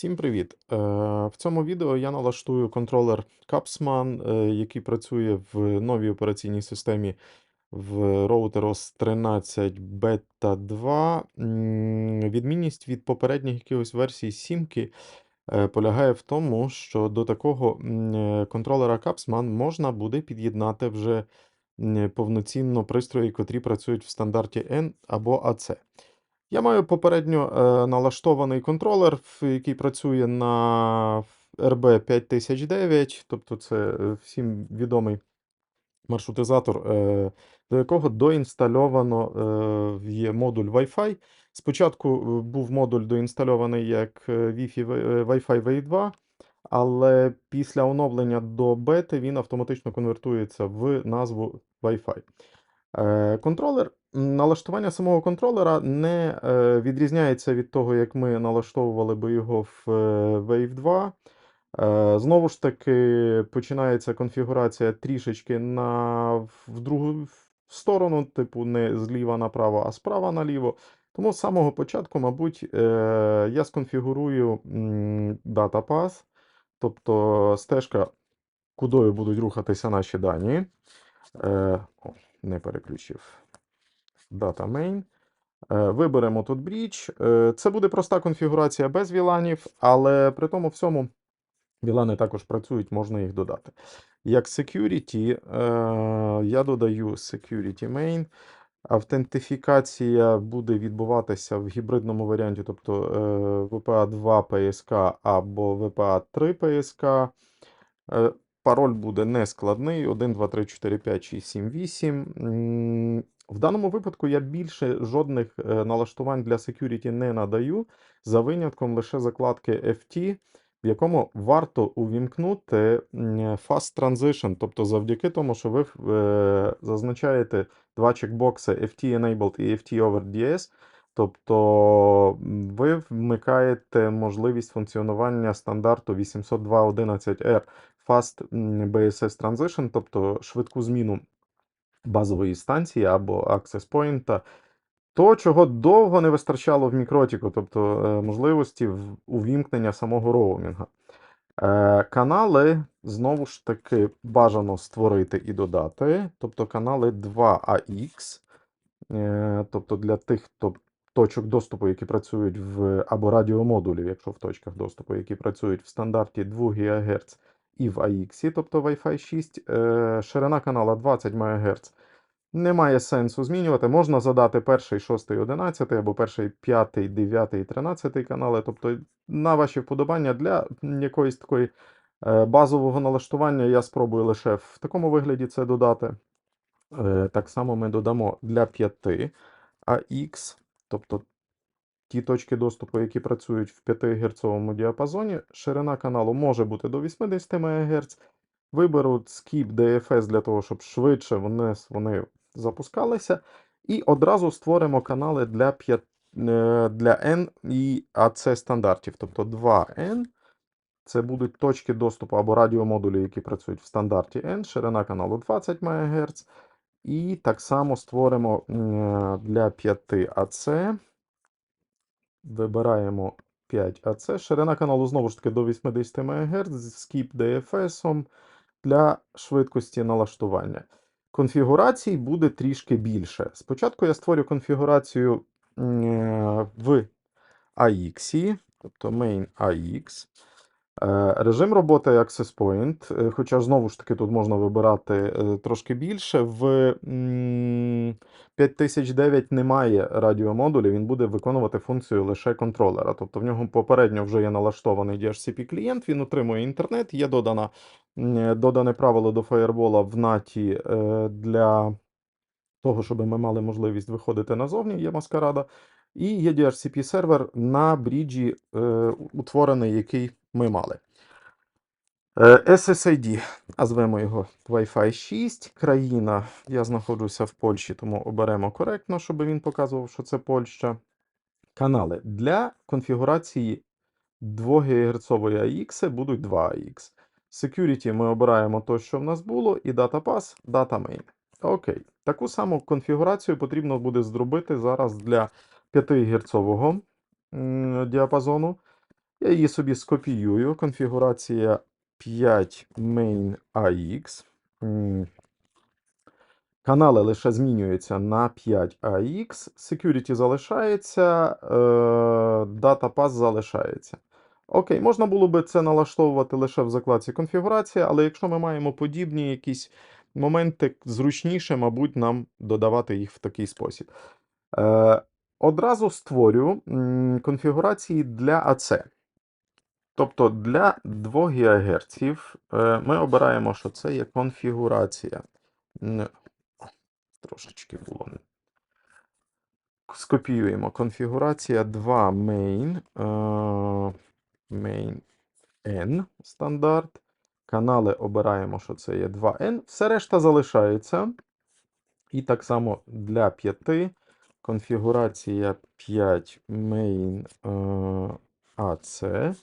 Всім привіт! Е, В цьому відео я налаштую контролер Capsman, е, який працює в новій операційній системі в роутер OS 13 Beta 2. Відмінність від попередніх якихось версій сімки е, полягає в тому, що до такого контролера Capsman можна буде під'єднати вже повноцінно пристрої, котрі працюють в стандарті N або AC. Я маю попередньо е, налаштований контролер, який працює на RB 5009, тобто це е, всім відомий маршрутизатор, е, до якого доінстальовано є модуль Wi-Fi. Спочатку був модуль доінстальований як Wi-Fi Wi-Fi V2, але після оновлення до бети він автоматично конвертується в назву Wi-Fi. Контролер, налаштування самого контролера не е, відрізняється від того, як ми налаштовували би його в е, Wave 2. Е, Знову ж таки, починається конфігурація трішечки на, в другу сторону, типу не зліва направо, а справа наліво. Тому з самого початку, мабуть, я сконфігурую Path, тобто стежка, кудою будуть рухатися наші дані. Не переключив. Data main. Е, Виберемо тут бріч. Е, Це буде проста конфігурація без віланів, але при тому всьому вілани також працюють, можна їх додати. Як security, е, я додаю security main. Автентифікація буде відбуватися в гібридному варіанті, тобто VPA 2 PSK або VPA 3 PSK. Пароль буде нескладний: 1, 2, 3, 4, 5, 6, 7, 8. В даному випадку я більше жодних е, налаштувань для security не надаю, за винятком лише закладки FT, в якому варто увімкнути Fast Transition, тобто завдяки тому, що ви е, зазначаєте два чекбокси FT Enabled і FT Over DS, Тобто ви вмикаєте можливість функціонування стандарту 802.11r Fast BSS Transition, тобто швидку зміну базової станції або access point, то, чого довго не вистачало в мікротіку, тобто е, можливості увімкнення самого роумінга. Е, Канали знову ж таки бажано створити і додати, тобто канали 2AX, е, тобто для тих, хто точок доступу, які працюють в або радіомодулів, якщо в точках доступу, які працюють в стандарті 2 ГГц і в AX, тобто Wi-Fi 6, е, ширина канала 20 МГц. Немає сенсу змінювати. Можна задати перший, шостий, одинадцятий, або перший, п'ятий, дев'ятий, тринадцятий канали. Тобто, на ваші вподобання для якоїсь такої е, базового налаштування я спробую лише в такому вигляді це додати. Е, Так само ми додамо для 5 AX, тобто ті точки доступу, які працюють в 5 Гц діапазоні. Ширина каналу може бути до 80 МГц. Виберу Skip DFS для того, щоб швидше вони, вони запускалися. І одразу створимо канали для 5, е, для N і AC стандартів, тобто 2N. Це будуть точки доступу або радіомодулі, які працюють в стандарті N, ширина каналу 20 МГц. І так само створимо для 5 AC. Вибираємо 5 АЦ. Ширина каналу знову ж таки до 80 МГц з скіп DFS для швидкості налаштування. Конфігурацій буде трішки більше. Спочатку я створю конфігурацію е, в AX, тобто main AX. Е, Режим роботи Access Point, е, хоча знову ж таки тут можна вибирати е, трошки більше. В 5009 немає радіомодулів, він буде виконувати функцію лише контролера. Тобто в нього попередньо вже є налаштований DHCP клієнт, він отримує інтернет, є додана, додане правило до фаєрвола в наті для того, щоб ми мали можливість виходити назовні, є маскарада. І є DHCP сервер на бріджі, утворений, який ми мали. Е, SSID, назвемо його Wi-Fi 6. Країна. Я знаходжуся в Польщі, тому оберемо коректно, щоб він показував, що це Польща. Канали для конфігурації 2 ГГц AX будуть 2 AX. Security ми обираємо те, що в нас було, і Data Pass, Data Main. Окей. Таку саму конфігурацію потрібно буде зробити зараз для 5 Гц діапазону. Я її собі скопіюю. Конфігурація 5 main AX. Канали лише змінюються на 5 AX, security залишається, е, data залишається. Окей, можна було би це налаштовувати лише в закладці конфігурація, але якщо ми маємо подібні якісь моменти, зручніше, мабуть, нам додавати їх в такий спосіб. Е, одразу створю конфігурації для АЦ. Тобто для 2 ГГц е, ми обираємо, що це є конфігурація. Трошечки було. Скопіюємо конфігурація 2 main, е, main N стандарт. Канали обираємо, що це є 2N. Все решта залишається. І так само для 5 конфігурація 5 main е, AC.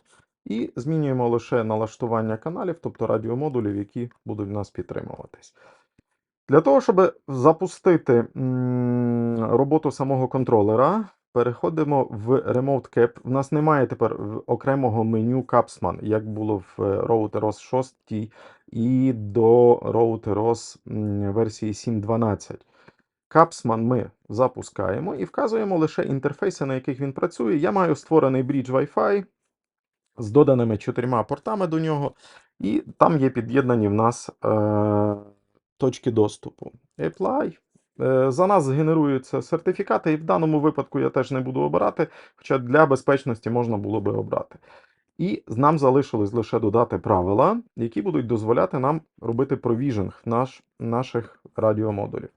І змінюємо лише налаштування каналів, тобто радіомодулів, які будуть в нас підтримуватись. Для того, щоб запустити роботу самого контролера, переходимо в Remote Cap. У нас немає тепер окремого меню Capsman, як було в е, Router 6 і до Router м, версії 7.12. Capsman ми запускаємо і вказуємо лише інтерфейси, на яких він працює. Я маю створений брідж Wi-Fi з доданими чотирма портами до нього, і там є під'єднані в нас е, точки доступу. Apply. Е, За нас згенеруються сертифікати, і в даному випадку я теж не буду обирати, хоча для безпечності можна було би обрати. І нам залишилось лише додати правила, які будуть дозволяти нам робити провіжинг наш, наших радіомодулів.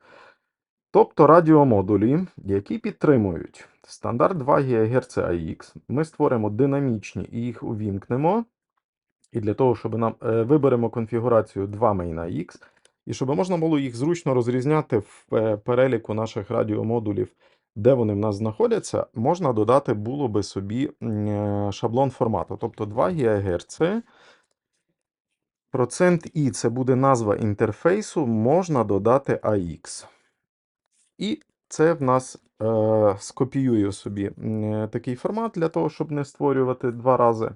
Тобто радіомодулі, які підтримують стандарт 2 ГГц AX, ми створимо динамічні і їх увімкнемо. І для того, щоб нам е, виберемо конфігурацію 2 main AX, і щоб можна було їх зручно розрізняти в е, переліку наших радіомодулів, де вони в нас знаходяться, можна додати було би собі е, шаблон формату. Тобто 2 ГГц. Процент І це буде назва інтерфейсу, можна додати AX. І це в нас е, скопіюю собі е, такий формат для того, щоб не створювати два рази.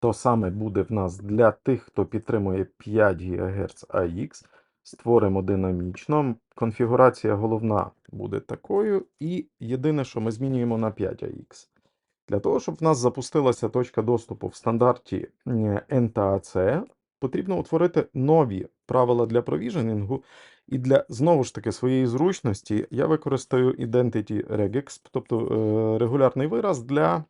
То саме буде в нас для тих, хто підтримує 5 ГГц AX. Створимо динамічно. Конфігурація головна буде такою. І єдине, що ми змінюємо на 5 AX. Для того, щоб в нас запустилася точка доступу в стандарті NTAC, потрібно утворити нові правила для провіженінгу. І для знову ж таки своєї зручності я використаю Identity Regex, тобто е, регулярний вираз для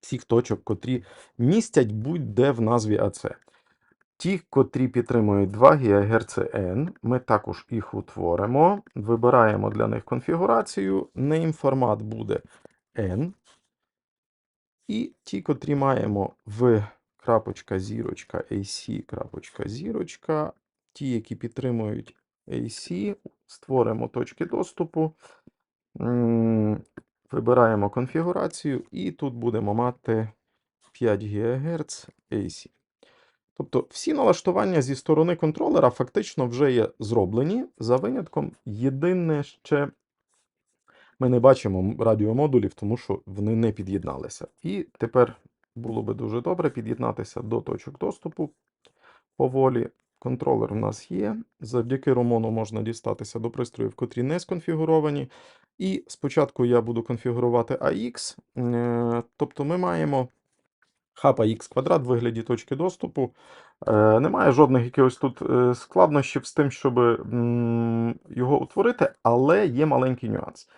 всіх точок, котрі містять будь-де в назві АЦ. Ті, котрі підтримують 2 ГГц N, ми також їх утворимо. Вибираємо для них конфігурацію. Name формат буде N. І ті, котрі маємо в крапочка зірочка AC, крапочка зірочка, ті, які підтримують AC, створимо точки доступу, вибираємо конфігурацію, і тут будемо мати 5 ГГц AC. Тобто всі налаштування зі сторони контролера фактично вже є зроблені. За винятком єдине ще ми не бачимо радіомодулів, тому що вони не під'єдналися. І тепер було би дуже добре під'єднатися до точок доступу поволі. Контролер у нас є. Завдяки Ромону можна дістатися до пристроїв, котрі не сконфігуровані. І спочатку я буду конфігурувати AX. е, Тобто ми маємо хаб AX квадрат в вигляді точки доступу. Е, Немає жодних якихось тут е, складнощів з тим, щоб його утворити, але є маленький нюанс.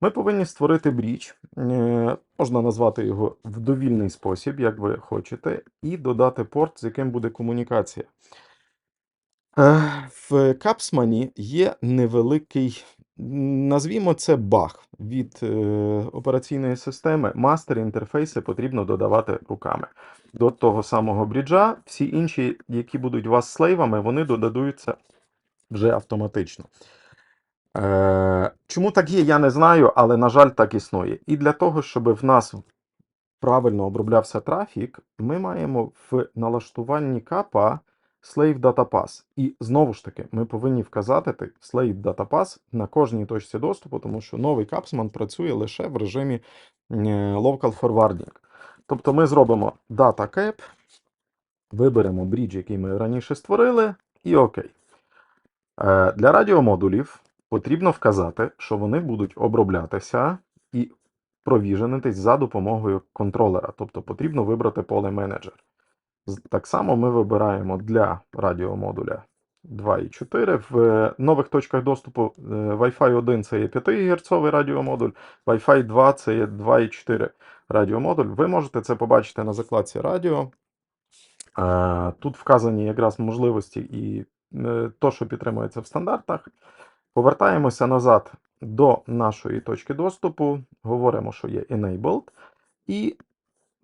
Ми повинні створити бріч, можна назвати його в довільний спосіб, як ви хочете, і додати порт, з яким буде комунікація. Е, В Капсмані є невеликий, назвімо це баг від е, операційної системи. Мастер інтерфейси потрібно додавати руками. До того самого бріджа, всі інші, які будуть у вас слейвами, вони додадуться вже автоматично. Е, чому так є, я не знаю, але, на жаль, так існує. І для того, щоб в нас правильно оброблявся трафік, ми маємо в налаштуванні капа Slave Data Pass. І знову ж таки, ми повинні вказати Slave Data Pass на кожній точці доступу, тому що новий Capsman працює лише в режимі е, Local Forwarding. Тобто ми зробимо data cap, виберемо брідж, який ми раніше створили, і окей. Для радіомодулів потрібно вказати, що вони будуть оброблятися і провіженитись за допомогою контролера. Тобто потрібно вибрати поле менеджер. Так само ми вибираємо для радіомодуля 2 і 4. В е, нових точках доступу е, Wi-Fi 1 це є 5 ГГц радіомодуль, Wi-Fi 2 це є 2,4 радіомодуль. Ви можете це побачити на закладці радіо. Е, Тут вказані якраз можливості і то, що підтримується в стандартах. Повертаємося назад до нашої точки доступу, говоримо, що є enabled, і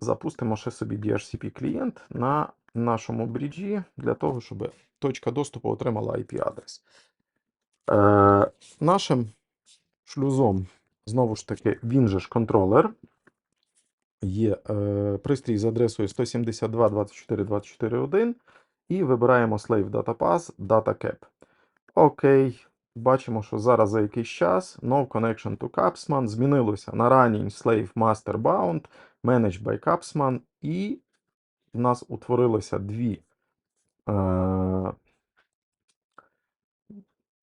запустимо ще собі DHCP клієнт на нашому бріджі для того, щоб точка доступу отримала IP-адрес. Е, нашим шлюзом, знову ж таки, він же ж контролер. Є е, пристрій з адресою 172.24.24.1 і вибираємо Slave Data Pass Data Cap. Окей. Бачимо, що зараз за якийсь час No Connection to Capsman змінилося на Running Slave Master Bound, Managed by Capsman, і в нас утворилося дві е,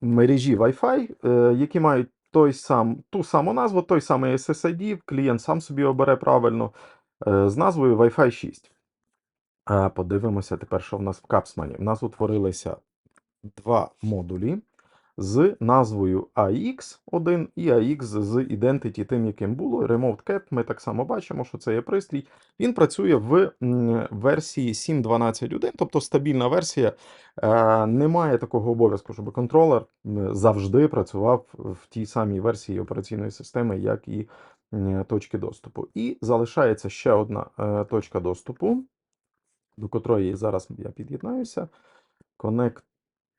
мережі Wi-Fi, е, які мають той сам, ту саму назву, той самий SSID, клієнт сам собі обере правильно, е, з назвою Wi-Fi 6. Е, Подивимося тепер, що в нас в Capsman. В нас утворилися два модулі з назвою AX1 і AX з Identity, тим, яким було. Remote Cap. Ми так само бачимо, що це є пристрій. Він працює в версії 7.12.1, тобто стабільна версія. Е, Немає такого обов'язку, щоб контролер завжди працював в тій самій версії операційної системи, як і точки доступу. І залишається ще одна е, точка доступу, до котрої зараз я під'єднаюся. Connect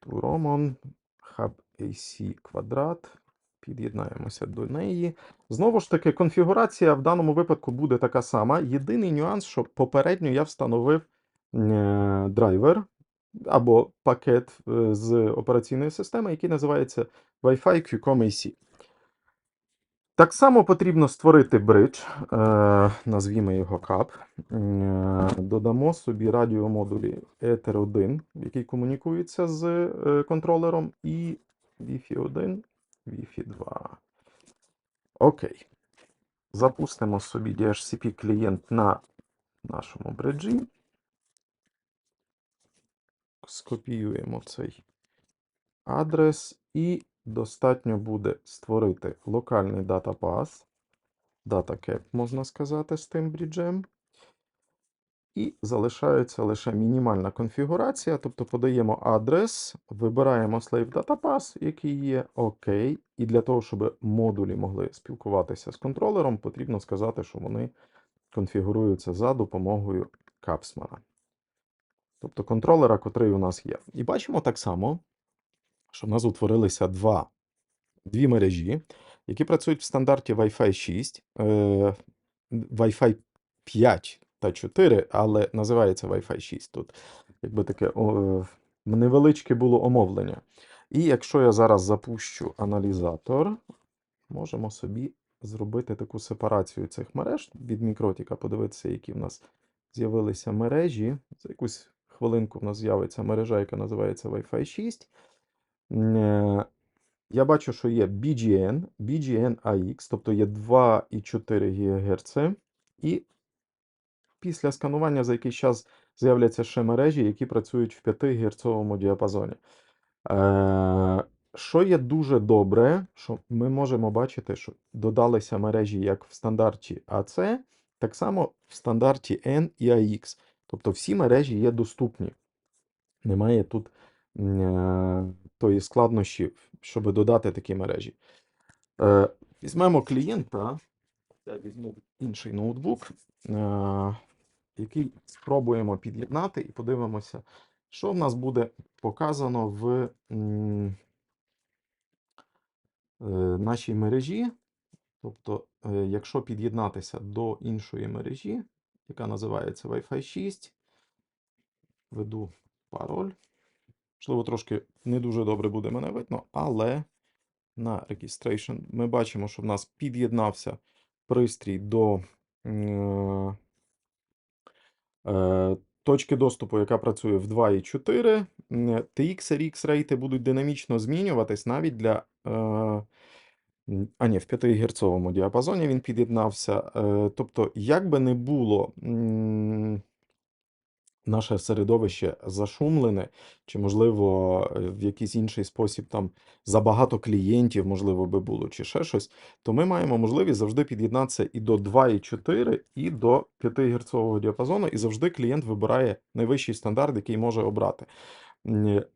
to Roman, Hub AC квадрат. Під'єднаємося до неї. Знову ж таки, конфігурація в даному випадку буде така сама. Єдиний нюанс, що попередньо я встановив е, драйвер або пакет е, з операційної системи, який називається Wi-Fi QCOM AC. Так само потрібно створити бридж, е, назвімо його CAP. Додамо собі радіомодулі Ether 1, який комунікується з контролером, і Wi-Fi 1, Wi-Fi 2. Окей. Запустимо собі DHCP клієнт на нашому бриджі. Скопіюємо цей адрес і достатньо буде створити локальний датапас, датакеп, можна сказати, з тим бріджем. І залишається лише мінімальна конфігурація, тобто подаємо адрес, вибираємо Slave Data Pass, який є ОК. І для того, щоб модулі могли спілкуватися з контролером, потрібно сказати, що вони конфігуруються за допомогою Capsman. Тобто контролера, котрий у нас є. І бачимо так само, що в нас утворилися два, дві мережі, які працюють в стандарті Wi-Fi 6, е, Wi-Fi 5 та 4, але називається Wi-Fi 6 тут. Якби таке о, невеличке було омовлення. І якщо я зараз запущу аналізатор, можемо собі зробити таку сепарацію цих мереж від мікротіка, подивитися, які в нас з'явилися мережі. За якусь хвилинку в нас з'явиться мережа, яка називається Wi-Fi 6. Е, Я бачу, що є BGN, BGN AX, тобто є 2,4 ГГц. І після сканування за якийсь час з'являться ще мережі, які працюють в 5 Гц діапазоні. Е, Що є дуже добре, що ми можемо бачити, що додалися мережі як в стандарті AC, так само в стандарті N і AX. Тобто всі мережі є доступні. Немає тут е, тої складнощі, щоб додати такі мережі. Е, Візьмемо клієнта, я візьму інший ноутбук, е, який спробуємо під'єднати і подивимося, що в нас буде показано в е, нашій мережі. Тобто, е, якщо під'єднатися до іншої мережі, яка називається Wi-Fi 6, введу пароль. Можливо, трошки не дуже добре буде мене видно, але на registration ми бачимо, що в нас під'єднався пристрій до е, точки доступу, яка працює в 2.4, м, TX, RX рейти будуть динамічно змінюватись навіть для. Е, а ні, в 5 герцовому діапазоні він під'єднався. Е, тобто, як би не було наше середовище зашумлене, чи, можливо, в якийсь інший спосіб там забагато клієнтів, можливо, би було, чи ще щось, то ми маємо можливість завжди під'єднатися і до 2.4, і до 5 герцового діапазону, і завжди клієнт вибирає найвищий стандарт, який може обрати.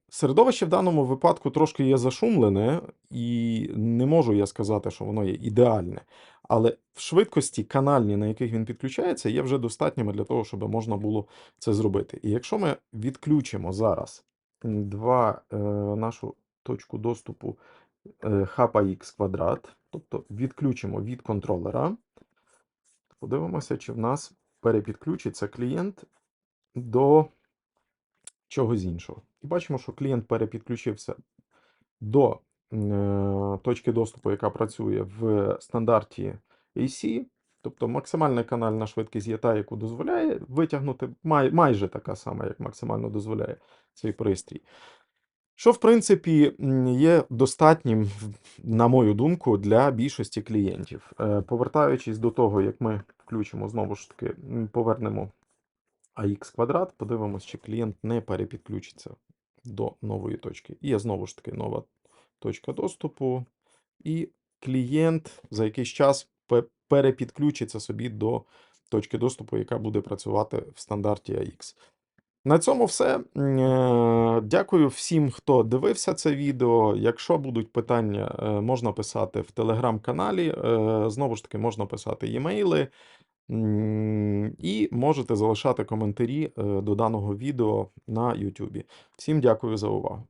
Середовище в даному випадку трошки є зашумлене, і не можу я сказати, що воно є ідеальне. Але в швидкості канальні, на яких він підключається, є вже достатніми для того, щоб можна було це зробити. І якщо ми відключимо зараз два, е, нашу точку доступу е, HPX квадрат, тобто відключимо від контролера, подивимося, чи в нас перепідключиться клієнт до чогось іншого. І бачимо, що клієнт перепідключився до е, точки доступу, яка працює в стандарті AC, тобто максимальна канальна швидкість є та, яку дозволяє витягнути, май, майже така сама, як максимально дозволяє цей пристрій. Що, в принципі, є достатнім, на мою думку, для більшості клієнтів. Е, Повертаючись до того, як ми включимо знову ж таки, повернемо AX квадрат, подивимось, чи клієнт не перепідключиться до нової точки. І є знову ж таки нова точка доступу, і клієнт за якийсь час перепідключиться собі до точки доступу, яка буде працювати в стандарті AX. На цьому все. Е, Дякую всім, хто дивився це відео. Якщо будуть питання, е, можна писати в телеграм-каналі. Е, Знову ж таки, можна писати e-мейли. І можете залишати коментарі е, до даного відео на YouTube. Всім дякую за увагу.